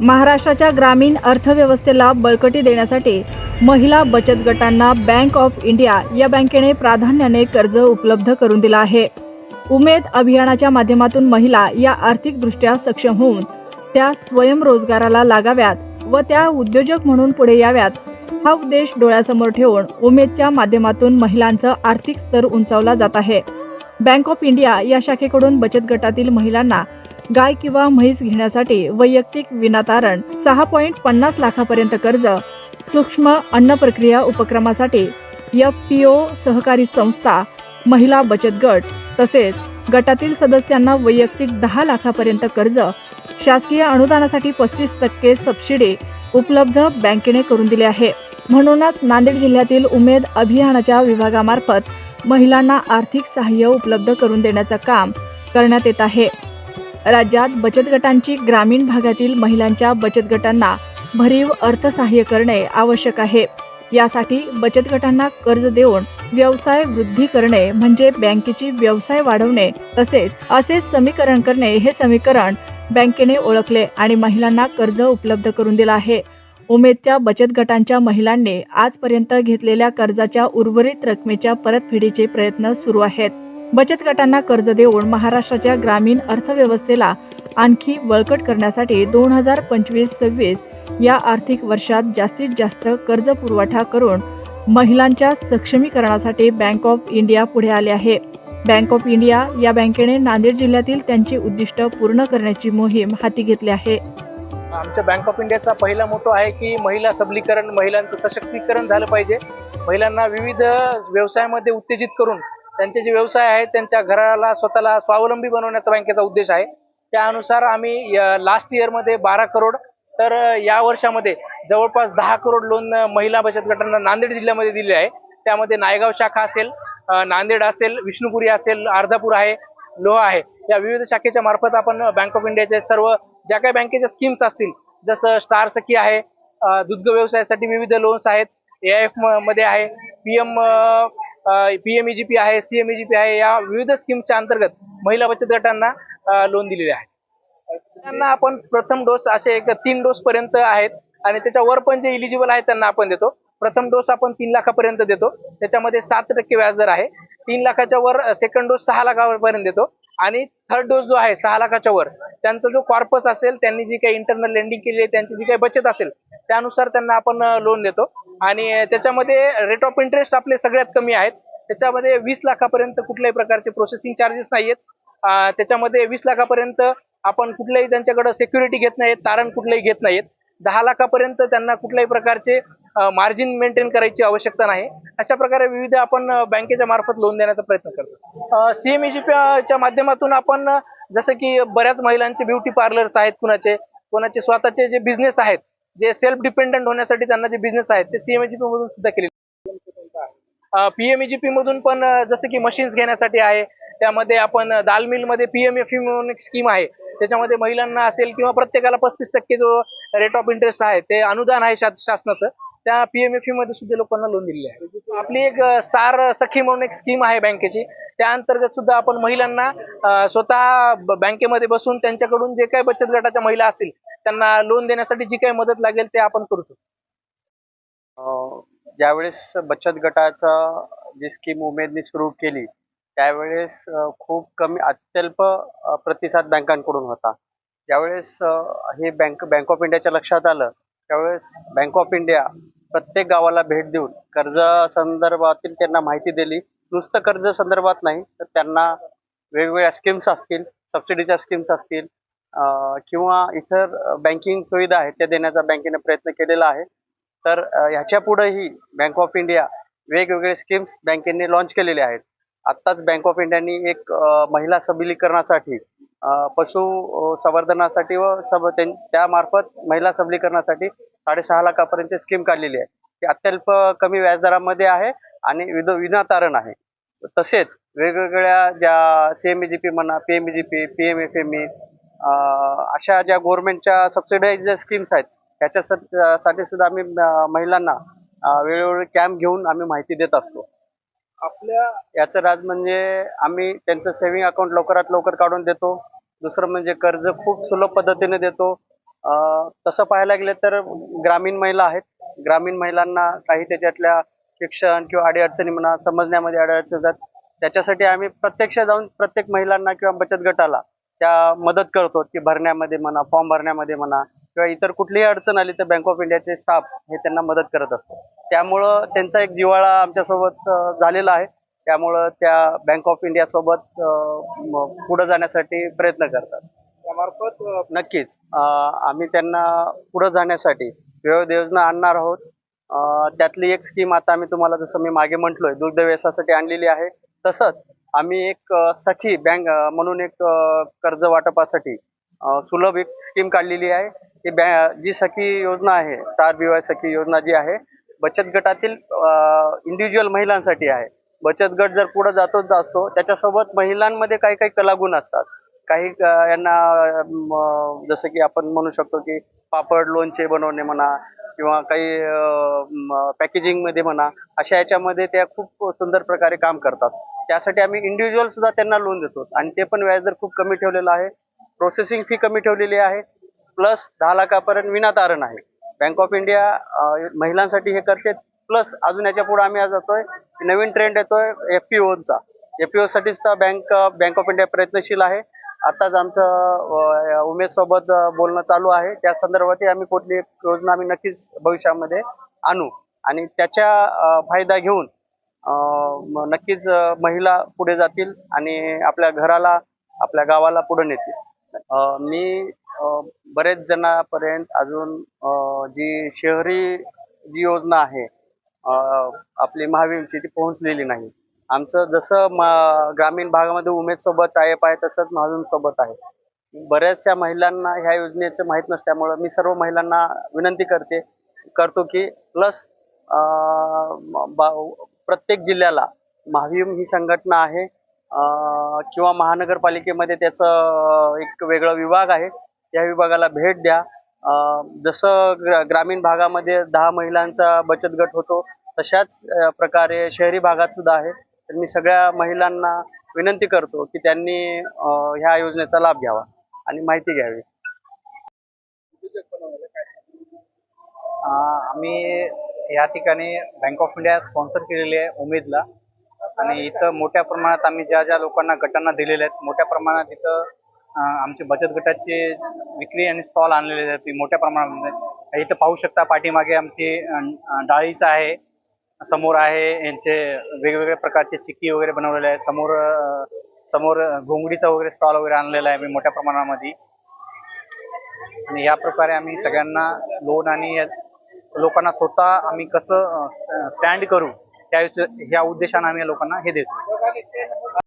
महाराष्ट्राच्या ग्रामीण अर्थव्यवस्थेला बळकटी देण्यासाठी महिला बचत गटांना बँक ऑफ इंडिया या बँकेने प्राधान्याने कर्ज उपलब्ध करून दिलं आहे. उमेद अभियानाच्या माध्यमातून महिला या आर्थिकदृष्ट्या सक्षम होऊन त्या स्वयंरोजगाराला लागाव्यात व त्या उद्योजक म्हणून पुढे याव्यात हा उद्देश डोळ्यासमोर ठेवून उमेदच्या माध्यमातून महिलांचं आर्थिक स्तर उंचावला जात आहे. बँक ऑफ इंडिया या शाखेकडून बचत गटातील महिलांना गाय किंवा म्हैस घेण्यासाठी वैयक्तिक विनातारण सहा पॉईंट पन्नास लाखापर्यंत कर्ज सूक्ष्म अन्न प्रक्रिया उपक्रमासाठी एफ पी ओ सहकारी संस्था महिला बचत गट तसेच गटातील सदस्यांना वैयक्तिक दहा लाखापर्यंत कर्ज शासकीय अनुदानासाठी पस्तीस टक्के सबसिडी उपलब्ध बँकेने करून दिली आहे. म्हणूनच नांदेड जिल्ह्यातील उमेद अभियानाच्या विभागामार्फत महिलांना आर्थिक सहाय्य उपलब्ध करून देण्याचं काम करण्यात येत आहे. राज्यात बचत गटांची ग्रामीण भागातील महिलांच्या बचत गटांना भरीव अर्थसहाय्य करणे आवश्यक आहे. यासाठी बचत गटांना कर्ज देऊन व्यवसाय वृद्धी करणे म्हणजे बँकेची व्यवसाय वाढवणे तसेच असे समीकरण करणे हे समीकरण बँकेने ओळखले आणि महिलांना कर्ज उपलब्ध करून दिलं आहे. उमेदच्या बचत गटांच्या महिलांनी आजपर्यंत घेतलेल्या कर्जाच्या उर्वरित रकमेच्या परतफेडीचे प्रयत्न सुरू आहेत. बचत गटांना कर्ज देऊन महाराष्ट्राच्या ग्रामीण अर्थव्यवस्थेला आणखी बळकट करण्यासाठी दोन हजार पंचवीस सव्वीस या आर्थिक वर्षात जास्तीत जास्त कर्ज पुरवठा करून महिलांच्या सक्षमीकरणासाठी बँक ऑफ इंडिया पुढे आले आहे. बँक ऑफ इंडिया या बँकेने नांदेड जिल्ह्यातील त्यांची उद्दिष्ट पूर्ण करण्याची मोहीम हाती घेतली आहे. आमच्या बँक ऑफ इंडियाचा पहिला मोठो आहे की महिला सबलीकरण महिलांचं सशक्तीकरण झालं पाहिजे. महिलांना विविध व्यवसायामध्ये उत्तेजित करून त्यांचे जे व्यवसाय आहेत त्यांच्या घराला स्वतःला स्वावलंबी बनवण्याचा बँकेचा उद्देश आहे. त्यानुसार आम्ही लास्ट इयरमध्ये बारा करोड तर या वर्षामध्ये जवळपास दहा करोड लोन महिला बचत गटांना नांदेड जिल्ह्यामध्ये दिले आहे. त्यामध्ये नायगाव शाखा असेल नांदेड असेल विष्णुपुरी असेल अर्धापूर आहे लोहा आहे. या विविध शाखेच्या मार्फत आपण बँक ऑफ इंडियाच्या सर्व ज्या काही बँकेच्या स्कीम्स असतील जसं स्टार सखी आहे दुग्ध व्यवसायासाठी विविध लोन्स आहेत ए आय एफमध्ये आहे पी एम पीएमईजीपी आहे सीएमईजीपी आहे या विविध स्कीमच्या अंतर्गत महिला बचत गटांना लोन दिलेले आहे. त्यांना आपण प्रथम डोस असे एक तीन डोस पर्यंत आहेत आणि त्याच्यावर पण जे इलिजिबल आहेत त्यांना आपण देतो. प्रथम डोस आपण तीन लाखापर्यंत देतो. त्याच्यामध्ये सात टक्के व्याजदर आहे. तीन लाखाच्या वर सेकंड डोस सहा लाखापर्यंत देतो. आणि थर्ड डोस जो आहे सहा लाखाच्या वर त्यांचा जो कॉर्पस असेल त्यांनी जी काही इंटरनल लेंडिंग केली आहे त्यांची जी काही बचत असेल त्यानुसार त्यांना आपण लोन देतो. आणि त्याच्यामध्ये रेट ऑफ इंटरेस्ट आपले सगळ्यात कमी आहेत. त्याच्यामध्ये वीस लाखापर्यंत कुठल्याही प्रकारचे प्रोसेसिंग चार्जेस नाहीयेत त्याच्यामध्ये वीस लाखापर्यंत आपण कुठल्याही त्यांच्याकडे सिक्युरिटी घेत नाहीत तारण कुठलंही घेत नाहीत दहा लाखापर्यंत त्यांना कुठल्याही प्रकारचे मार्जिन मेंटेन करायची आवश्यकता नाही. अशा प्रकारे विविध आपण बँकेच्या मार्फत लोन देण्याचा प्रयत्न करतो. सीएमईजीपीच्या माध्यमातून आपण जसं की बऱ्याच महिलांचे ब्युटी पार्लर्स आहेत कुणाचे कोणाचे स्वतःचे जे बिझनेस आहेत जे सेल्फ डिपेंडंट होण्यासाठी त्यांना जे बिझनेस आहेत ते सीएमईजीपी मधून सुद्धा केले पीएमईजीपी मधून पण जसं की मशीन्स घेण्यासाठी आहे त्यामध्ये आपण दाल मिलमध्ये पीएमएफई म्हणून एक स्कीम आहे. त्याच्यामध्ये महिलांना असेल किंवा प्रत्येकाला पस्तीस टक्के जो रेट ऑफ इंटरेस्ट आहे ते अनुदान आहे शासनाचं. त्या पीएमएफई मध्ये सुद्धा लोकांना लोन दिलेले आहे. आपली एक स्टार सखी म्हणून एक स्कीम आहे बँकेची. त्या अंतर्गत सुद्धा आपण महिलांना स्वतः बँकेमध्ये बसून त्यांच्याकडून जे काही बचत गटाच्या महिला असतील त्यांना लोन देण्यासाठी जी काही मदत लागेल ते आपण करू शकतो. ज्यावेळेस बचत गटाचा जी स्कीम उमेदनी सुरू केली त्यावेळेस खूप कमी अत्यल्प प्रतिसाद बँकांकडून होता. ज्यावेळेस हे बँक बँक ऑफ इंडियाच्या लक्षात आलं त्यावेळेस बँक ऑफ इंडिया प्रत्येक गावाला भेट देऊन कर्ज संदर्भातील त्यांना माहिती दिली. नुसतं कर्ज संदर्भात नाही तर त्यांना वेगवेगळ्या स्कीम्स असतील सबसिडीच्या स्कीम्स असतील किंवा इतर बँकिंग सुविधा आहेत त्या देण्याचा बँकेने प्रयत्न केलेला आहे. तर ह्याच्या पुढेही बँक ऑफ इंडिया वेगवेगळे स्कीम्स बँकेने लॉन्च केलेले आहेत. आत्ताच बँक ऑफ इंडियानी एक महिला सबलीकरणासाठी पशु संवर्धनासाठी व सब त्यां- त्यामार्फत महिला सबलीकरणासाठी साडेसहा लाखापर्यंतची स्कीम काढलेली आहे. ती अत्यल्प कमी व्याजदरामध्ये आहे आणि विद विनातारण आहे. तसेच वेगवेगळ्या ज्या सी एम जी पी म्हणा P M G P P M F M E अशा ज्या गव्हर्नमेंटच्या सबसिडाईज ज्या स्कीम्स आहेत त्याच्या साठी सुद्धा आम्ही महिलांना वेळोवेळी कॅम्प घेऊन आम्ही माहिती देत असतो. आपल्या याचं राज म्हणजे आम्ही त्यांचं सेव्हिंग अकाउंट लवकरात लवकर काढून देतो. दुसरं म्हणजे कर्ज खूप सुलभ पद्धतीने देतो. तसं पाहायला गेलं तर ग्रामीण महिला आहेत. ग्रामीण महिलांना काही त्याच्यातल्या शिक्षण किंवा अडीअडचणी म्हणा समजण्यामध्ये अडीअडचणी होतात त्याच्यासाठी आम्ही प्रत्यक्ष जाऊन प्रत्येक महिलांना किंवा बचत गटाला त्या मदत करतो की भरण्यामध्ये म्हणा फॉर्म भरण्यामध्ये म्हणा किंवा इतर कुठलीही अडचण आली तर बँक ऑफ इंडियाचे स्टाफ हे त्यांना मदत करत असतो त्यामुळं त्यांचा एक जिव्हाळा आमच्यासोबत झालेला आहे. त्यामुळं त्या बँक ऑफ इंडिया सोबत अं, म- पुढे जाण्यासाठी प्रयत्न करतात. त्यामार्फत नक्कीच आम्ही त्यांना पुढे जाण्यासाठी विविध योजना आणणार आहोत. त्यातली एक स्कीम आता आम्ही तुम्हाला जसं मी मागे म्हटलोय दुग्ध व्यवसायासाठी आणलेली आहे. तसंच आम्ही एक सखी बँक म्हणून एक कर्ज वाटपासाठी सुलभ एक स्कीम काढलेली आहे. ती बॅ जी सखी योजना आहे स्टार बीवाय सखी योजना जी आहे बचत गटातील इंडिव्हिज्युअल महिलांसाठी आहे. बचत गट जर पुढे जातोच असतो त्याच्यासोबत महिलांमध्ये काही काही कलागुण असतात. काही यांना जसं की आपण म्हणू शकतो की पापड लोणचे बनवणे म्हणा किंवा काही पॅकेजिंगमध्ये म्हणा अशा याच्यामध्ये त्या खूप सुंदर प्रकारे काम करतात. त्यासाठी आम्ही इंडिव्हिज्युअल सुद्धा त्यांना लोन देतो. आणि ते पण व्याजदर खूप कमी ठेवलेलं आहे. प्रोसेसिंग फी कमी ठेवलेली आहे. प्लस दहा लाखापर्यंत विनातारण आहे. बँक ऑफ इंडिया महिलांसाठी हे करते. प्लस अजून याच्यापुढे आम्ही आज जातोय. नवीन ट्रेंड येतोय एफ पी ओचा एफ पी साठी सुद्धा बँक बँक ऑफ इंडिया प्रयत्नशील आहे. आताच आमचं उमेदसोबत बोलणं चालू आहे. त्या संदर्भातही आम्ही कुठली एक योजना आम्ही नक्कीच भविष्यामध्ये आणू. आणि त्याच्या फायदा घेऊन नक्कीच महिला पुढे जातील आणि आपल्या घराला आपल्या गावाला पुढे नेतील. मी बरेच जणांपर्यंत अजून जी शहरी जी योजना आहे आपली महावीरची ती पोहोचलेली नाही. आमचं जसं म- ग्रामीण भागामध्ये उमेद सोबत टायप आहे तसंच महावीम सोबत आहे. बऱ्याचशा महिलांना ह्या योजनेचं माहीत नसल्यामुळं मी सर्व महिलांना विनंती करते करतो की प्लस प्रत्येक जिल्ह्याला. महावीम ही संघटना आहे. किंवा महानगरपालिकेमध्ये त्याचं एक वेगळं विभाग आहे. त्या विभागाला भेट द्या. जसं ग्रा- ग्रामीण भागामध्ये दहा महिलांचा बचत गट होतो तशाच प्रकारे शहरी भागात सुद्धा आहे. तर मी सगळ्या महिलांना विनंती करतो की त्यांनी ह्या योजनेचा लाभ घ्यावा आणि माहिती घ्यावी. आम्ही या ठिकाणी बँक ऑफ इंडिया स्पॉन्सर केलेली आहे उमेदला. आणि इथं मोठ्या प्रमाणात आम्ही ज्या ज्या लोकांना गटांना दिलेल्या आहेत मोठ्या प्रमाणात इथं आमचे बचत गटाचे विक्री आणि स्टॉल आणलेले आहेत मोठ्या प्रमाणामध्ये इथं पाहू शकता पाठीमागे आमची डाळीचं आहे. समोर आहे यांचे वेगवेगळ्या प्रकारचे चिक्की वगैरे बनवलेले आहेत. समोर समोर घोंगडीचा वगैरे स्टॉल वगैरे आणलेला आहे मी मोठ्या प्रमाणामध्ये. आणि या प्रकारे आम्ही सगळ्यांना लोन आणि या लोकांना स्वतः आम्ही कसं स्टँड करू त्या ह्या उद्देशाने आम्ही लोकांना हे देतो